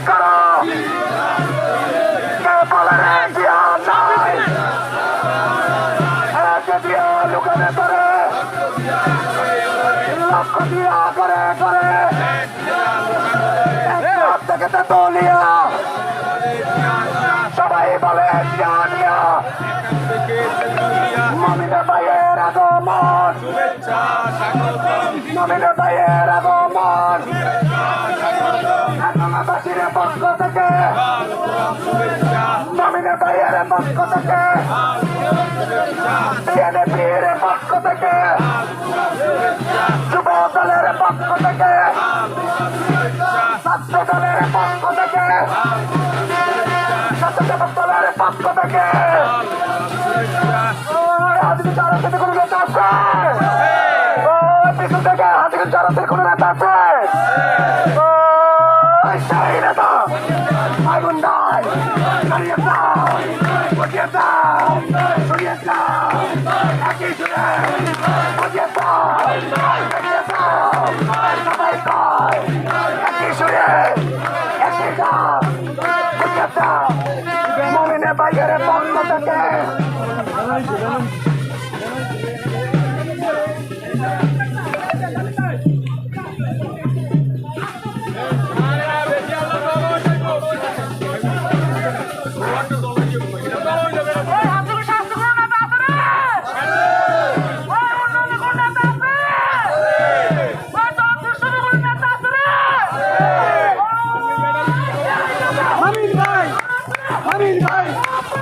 করো কেউ বলে জিহাদ নাই যদিও লুকাতে পারে লক্ষ দিয়া করে করে থেকে তো দলিয়া সবাই বলে জানিয়া মমিনে ভাইয়ের আগমন মমিনে ভাইয়ের আগমন একামাবাসীর পক্ষ থেকে। মমিনে ভাইয়ের পক্ষ থেকে। বিএনপির পক্ষ থেকে। যুব দলের পক্ষ থেকে। ছাত্র দলের পক্ষ থেকে। ছাত্র দলের পক্ষ থেকে। হাতিকে চারা থেকে কোনো নেতা আছে। পিছন থেকে হাতিকে চারা থেকে কোনো নেতা আছে। সরিয়ে দাও সরিয়ে দাও সরিয়ে দাও একই সুরে সরিয়ে দাও সরিয়ে দাও সবাই কয় একই সুরে একই দাও সরিয়ে দাও মমিনে বাইরে বন্ধ থাকে Nice.